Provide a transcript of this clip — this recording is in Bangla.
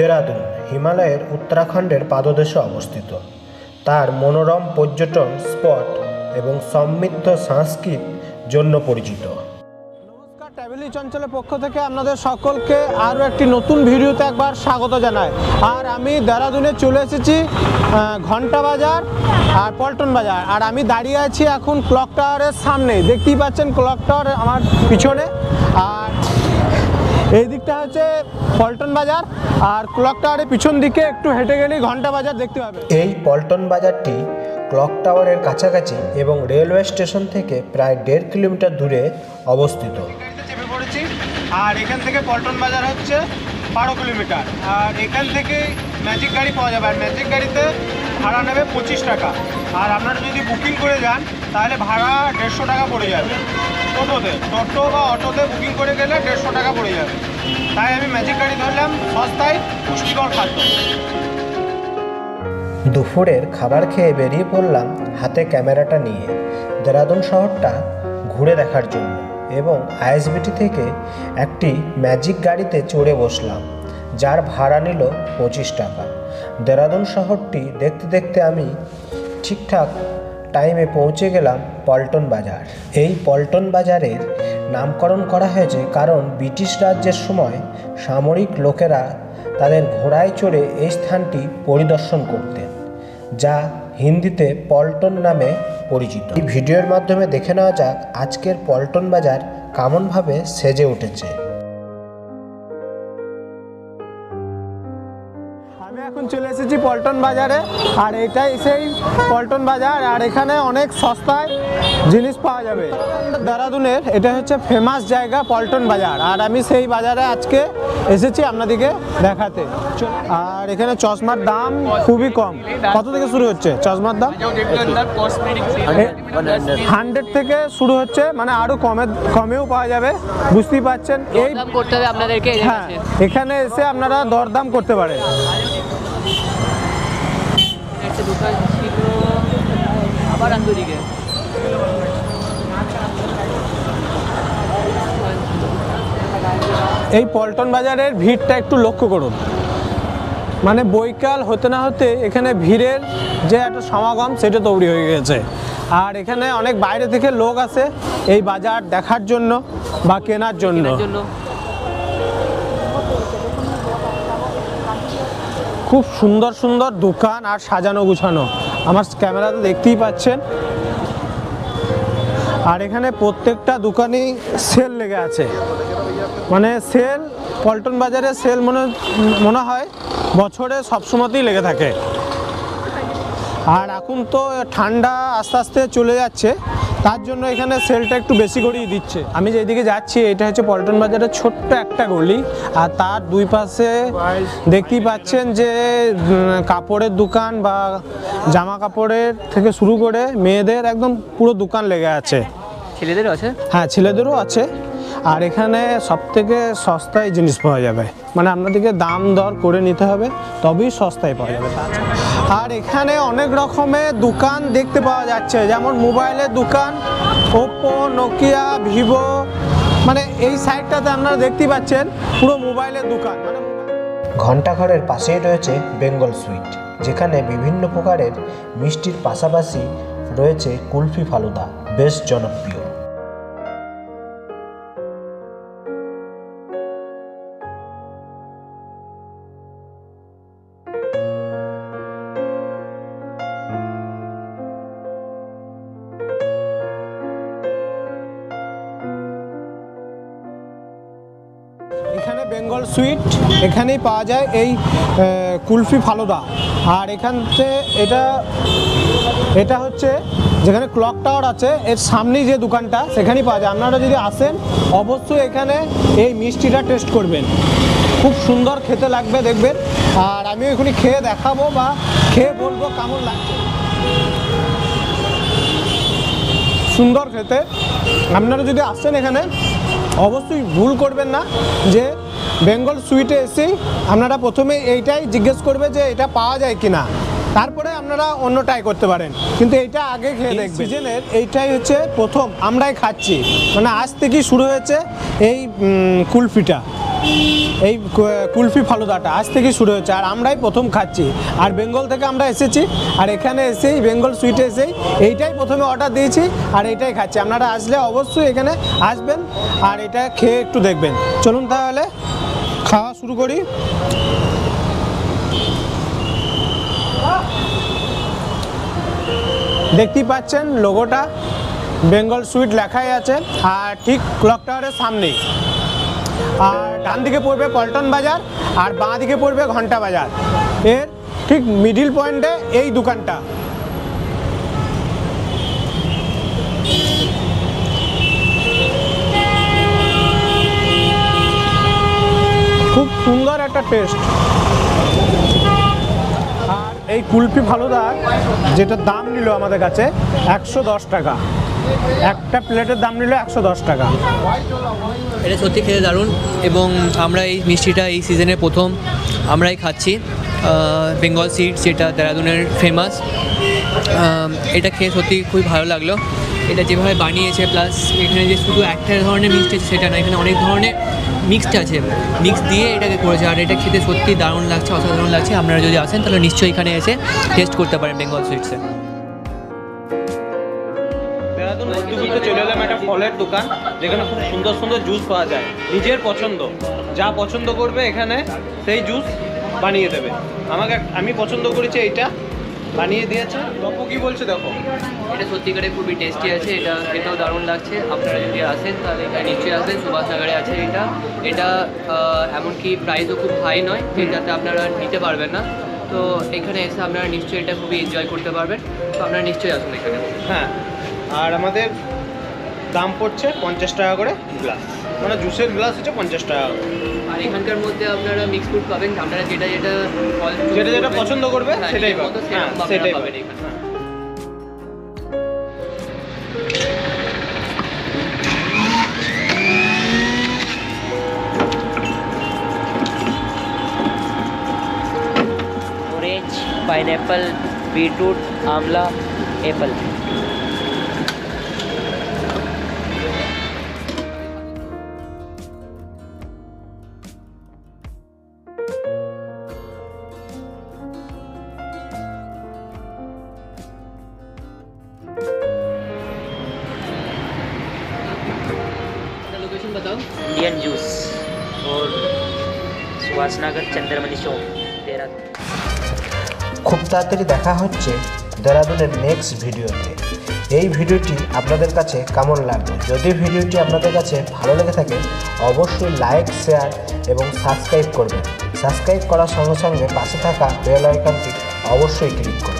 দেরাদুন হিমালয়ের উত্তরাখণ্ডের পাদদেশে অবস্থিত। তার মনোরম পর্যটন স্পট এবং সমৃদ্ধ সংস্কৃত জন্য পরিচিত। নমস্কার, ট্রাভেলি চঞ্চলের পক্ষ থেকে আপনাদের সকলকে আরও একটি নতুন ভিডিওতে একবার স্বাগত জানাই। আর আমি দেরাদুনে চলে এসেছি ঘণ্টা বাজার আর পল্টন বাজার। আর আমি দাঁড়িয়ে আছি এখন ক্লক টাওয়ারের সামনে দেখতেই পাচ্ছেন ক্লক টাওয়ার আমার পিছনে। এই দিকটা হচ্ছে পল্টন বাজার আর ক্লক টাওয়ারের পিছন দিকে একটু হেঁটে গেলেই ঘণ্টা বাজার দেখতে পাবে। এই পল্টন বাজারটি ক্লক টাওয়ারের কাছাকাছি এবং রেলওয়ে স্টেশন থেকে প্রায় দেড় কিলোমিটার দূরে অবস্থিত। চেপে পড়েছি আর এখান থেকে পল্টন বাজার হচ্ছে বারো কিলোমিটার। আর এখান থেকে ম্যাজিক গাড়ি পাওয়া যাবে। আর ম্যাজিক গাড়িতে ভাড়া নেবে পঁচিশ টাকা। আর আপনারা যদি বুকিং করে যান তাহলে ভাড়া দেড়শো টাকা পড়ে যাবে। টোটোতে টোটো বা অটোতে বুকিং করে গেলে দেড়শো টাকা পড়ে যাবে। তাই আমি ম্যাজিক গাড়ি ধরলাম সস্তায় পুষ্টিকর খাদ্য। দুপুরের খাবার খেয়ে বেরিয়ে পড়লাম হাতে ক্যামেরাটা নিয়ে, দেরাদুন শহরটা ঘুরে দেখার জন্য এবং আইএসবিটি থেকে একটি ম্যাজিক গাড়িতে চড়ে বসলাম, যার ভাড়া নিল পঁচিশ টাকা। দেরাদুন শহরটি দেখতে দেখতে আমি ঠিকঠাক টাইমে পৌঁছে গেলাম পল্টন বাজার। এই পল্টন বাজারের নামকরণ করা হয়েছে কারণ ব্রিটিশ রাজ্যের সময় সামরিক লোকেরা তাদের ঘোড়ায় চড়ে এই স্থানটি পরিদর্শন করতেন, যা হিন্দিতে পল্টন নামে পরিচিত। এই ভিডিওর মাধ্যমে দেখে নেওয়া যাক আজকের পল্টন বাজার কেমনভাবে সেজে উঠেছে। আমি এখন চলে এসেছি পল্টন বাজারে আর এটাই সেই পল্টন বাজার আর এখানে অনেক সস্তায় জিনিস পাওয়া যাবে। দেরাদুনের এটা হচ্ছে ফেমাস জায়গা পল্টন বাজার আর আমি সেই বাজারে আজকে এসেছি আপনাদেরকে দেখাতে। আর এখানে চশমার দাম খুবই কম। কত থেকে শুরু হচ্ছে চশমার দাম? হান্ড্রেড থেকে শুরু হচ্ছে মানে আরও কমে কমেও পাওয়া যাবে বুঝতেই পারছেন। এই করতে হবে আপনাদেরকে হ্যাঁ এখানে এসে আপনারা দরদাম করতে পারেন। একটা দোকান ছিল আবার আন্দোলিকে এই পল্টন বাজারের ভিড়টা একটু লক্ষ্য করুন। মানে বৈকাল হতে না হতে এখানে ভিড়ের যে একটা সমাগম সেটা তৈরি হয়ে গেছে। আর এখানে অনেক বাইরে থেকে লোক আসে এই বাজার দেখার জন্য বা কেনার জন্য। খুব সুন্দর সুন্দর দোকান আর সাজানো গুছানো। আমার ক্যামেরাতে দেখতেই পাচ্ছেন। আর এখানে প্রত্যেকটা দোকানেই সেল লেগে আছে। মানে সেল পল্টন বাজারে সেল মনে মনে হয় বছরে সবসময়তেই লেগে থাকে। আর এখন তো ঠান্ডা আস্তে আস্তে চলে যাচ্ছে। তার জন্য এখানে সেলটা একটু বেশি করেই দিচ্ছে। আমি যেদিকে যাচ্ছি এটা হচ্ছে পল্টন বাজারের ছোট্ট একটা গলি। আর তার দুই পাশে দেখতেই পাচ্ছেন যে কাপড়ের দোকান বা জামা কাপড়ের থেকে শুরু করে মেয়েদের একদম পুরো দোকান লেগে আছে। ছেলেদেরও আছে? হ্যাঁ ছেলেদেরও আছে। আর এখানে সব থেকে সস্তায় জিনিস পাওয়া যাবে। মানে আপনাদেরকে দাম দর করে নিতে হবে, তবেই সস্তায় পাওয়া যাবে। আর এখানে অনেক রকমের দোকান দেখতে পাওয়া যাচ্ছে, যেমন মোবাইলের দোকান ওপো নোকিয়া ভিভো মানে এই সাইডটাতে আপনারা দেখতে পাচ্ছেন পুরো মোবাইলের দোকান। মানে ঘণ্টাঘরের পাশেই রয়েছে বেঙ্গল সুইট, যেখানে বিভিন্ন প্রকারের মিষ্টির পাশাপাশি রয়েছে কুলফি ফালুদা, বেশ জনপ্রিয়। সুইট এখানেই পাওয়া যায় এই কুলফি ফালুদা। আর এখান থেকে এটা এটা হচ্ছে যেখানে ক্লক টাওয়ার আছে, এর সামনেই যে দোকানটা, সেখানেই পাওয়া যায়। আপনারা যদি আসেন, অবশ্যই এখানে এই মিষ্টিটা টেস্ট করবেন। খুব সুন্দর খেতে লাগবে, দেখবেন। আর আমি এখানে খেয়ে দেখাবো বা খেয়ে বলব কেমন লাগছে। সুন্দর খেতে। আপনারা যদি আসছেন এখানে, অবশ্যই ভুল করবেন না যে বেঙ্গল সুইটে এসেই আপনারা প্রথমে এইটাই জিজ্ঞেস করবে যে এটা পাওয়া যায় কি না তারপরে আপনারা অন্য ট্রাই করতে পারেন। কিন্তু এইটা আগে খেয়ে দেখবেন। সিজনের এইটাই হচ্ছে প্রথম আমরাই খাচ্ছি। মানে আজ থেকেই শুরু হয়েছে এই কুলফিটা। এই কুলফি ফালুদাটা আজ থেকে শুরু হয়েছে আর আমরাই প্রথম খাচ্ছি। আর বেঙ্গল থেকে আমরা এসেছি আর এখানে এসেই বেঙ্গল সুইটে এসেই এইটাই প্রথমে অর্ডার দিয়েছি আর এইটাই খাচ্ছি। আপনারা আসলে অবশ্যই এখানে আসবেন আর এটা খেয়ে একটু দেখবেন। চলুন তাহলে খাওয়া শুরু করি। দেখতেই পাচ্ছেন লোগোটা বেঙ্গল সুইট লেখাই আছে। আর ঠিক ক্লক টাওয়ারের সামনেই। আর ডান দিকে পড়বে পল্টন বাজার, আর বাঁ দিকে পড়বে ঘণ্টা বাজার। এর ঠিক মিডিল পয়েন্টে এই দোকানটা। খুব সুন্দর একটা টেস্ট আর এই কুলফি ফালুদার যেটা দাম নিল আমাদের কাছে একশো দশ টাকা। একটা প্লেটের দাম নিল একশো দশ টাকা। এটা সত্যি খেতে দারুণ এবং আমরা এই মিষ্টিটা এই সিজনে প্রথম আমরাই খাচ্ছি। বেঙ্গল সিড যেটা দেরাদুনের ফেমাস এটা খেয়ে সত্যি খুবই ভালো লাগল। এটা যেভাবে বানিয়েছে প্লাস এখানে যে শুধু একটা ধরনের মিক্সড আছে, সেটা না, এখানে অনেক ধরনের মিক্সড আছে। মিক্স দিয়ে এটাকে করেছে, আর এটা খেতে সত্যি দারুণ লাগছে, অসাধারণ লাগছে। আপনারা যদি আসেন, তাহলে নিশ্চয়ই এখানে এসে টেস্ট করতে পারেন বেঙ্গল সুইটসে দেরাদুন মধ্যবিত্ত চলে এলাম একটা ফলের দোকান, যেখানে খুব সুন্দর সুন্দর জুস পাওয়া যায়। নিজের পছন্দ, যা পছন্দ করবে এখানে, সেই জুস বানিয়ে দেবে। আমাকে, আমি পছন্দ করেছি এইটা। বানিয়ে দিয়েছে। তপু কি বলছে দেখো? এটা সত্যিকারে খুবই টেস্টি আছে এটা খেতেও দারুণ লাগছে। আপনারা যদি আসেন তাহলে এখানে নিশ্চয়ই আসবেন সুভাষনগরে আছে এটা। এটা এমনকি প্রাইসও খুব হাই নয় যেটাতে আপনারা নিতে পারবেন না। তো এখানে এসে আপনারা নিশ্চয়ই এটা খুবই এনজয় করতে পারবেন। তো আপনারা নিশ্চয়ই আসুন এখানে। হ্যাঁ আর আমাদের দাম পড়ছে পঞ্চাশ টাকা করে গ্লাস মানে জুসের গ্লাস হচ্ছে পঞ্চাশ টাকা এখানকার মধ্যে আপনারা মিক্স ফ্রুট পাবেন আপনারা যেটা যেটা ফল যেটা যেটা পছন্দ করবে হ্যাঁ, সেটাই নিজের মতো পাবে সেরকম হ্যাঁ আপনারা সেটাই পাবেন পাবে এখানে। হ্যাঁ। ऑरेंज पाइनएप्पल बीटरूट आंवला एप्पल इंडियन जूस और सुहासनगर चंद्रमणि चौक देहरादून খুব তাড়াতাড়ি দেখা হচ্ছে দেরাদুনের নেক্সট ভিডিওতে এই ভিডিওটি আপনাদের কাছে কেমন লাগলো যদি ভিডিওটি আপনাদের কাছে ভালো লেগে থাকে অবশ্যই লাইক শেয়ার এবং সাবস্ক্রাইব করবেন সাবস্ক্রাইব করার সঙ্গে সঙ্গে পাশে থাকা বেল আইকনটি অবশ্যই ক্লিক করবেন